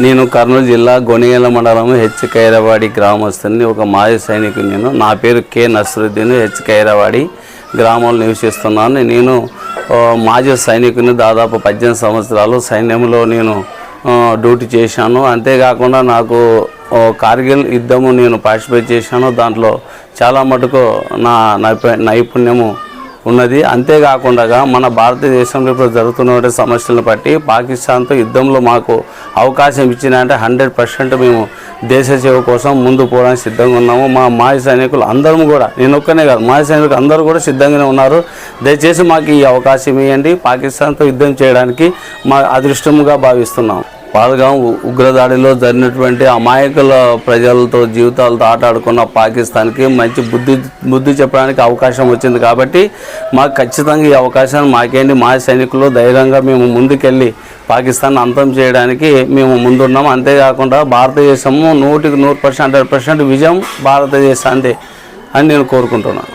నేను కర్నూలు జిల్లా గొనిగల మండలం హెచ్ కైరవాడి గ్రామస్తుని ఒక మాజీ సైనికుని నేను. నా పేరు కె నసరుద్దీన్ హెచ్ కైరవాడి గ్రామంలో నివసిస్తున్నాను. నేను మాజీ సైనికుని దాదాపు పద్దెనిమిది సంవత్సరాలు సైన్యంలో నేను డ్యూటీ చేశాను. అంతేకాకుండా నాకు కార్గిల్ యుద్ధము నేను పార్టిసిపేట్ చేశాను. దాంట్లో చాలా మటుకు నా నైపుణ్యము ఉన్నది. అంతేకాకుండా మన భారతదేశంలో ఇప్పుడు జరుగుతున్న సమస్యలను బట్టి పాకిస్తాన్తో యుద్ధంలో మాకు అవకాశం ఇచ్చిన అంటే హండ్రెడ్ పర్సెంట్ మేము దేశ సేవ కోసం ముందు పోవడానికి సిద్ధంగా ఉన్నాము. మా మాజీ సైనికులు అందరం కూడా నేను ఒక్కనే కాదు మాజీ సైనికులు అందరూ కూడా సిద్ధంగానే ఉన్నారు. దయచేసి మాకు ఈ అవకాశం ఇవ్వండి పాకిస్తాన్తో యుద్ధం చేయడానికి మా అదృష్టముగా భావిస్తున్నాం పాల్గాం ఉగ్రదాడిలో జరిగినటువంటి అమాయకుల ప్రజలతో జీవితాలతో ఆటాడుకున్న పాకిస్తాన్కి మంచి బుద్ధి బుద్ధి చెప్పడానికి అవకాశం వచ్చింది కాబట్టి మాకు ఖచ్చితంగా ఈ అవకాశాన్ని మాకేంటి మా సైనికులు ధైర్యంగా మేము ముందుకెళ్ళి పాకిస్తాన్ అంతం చేయడానికి మేము ముందున్నాం. అంతేకాకుండా భారతదేశము నూటికి నూరు పర్సెంట్ హండ్రెడ్ పర్సెంట్ విజయం భారతదేశాందే అని నేను కోరుకుంటున్నాను.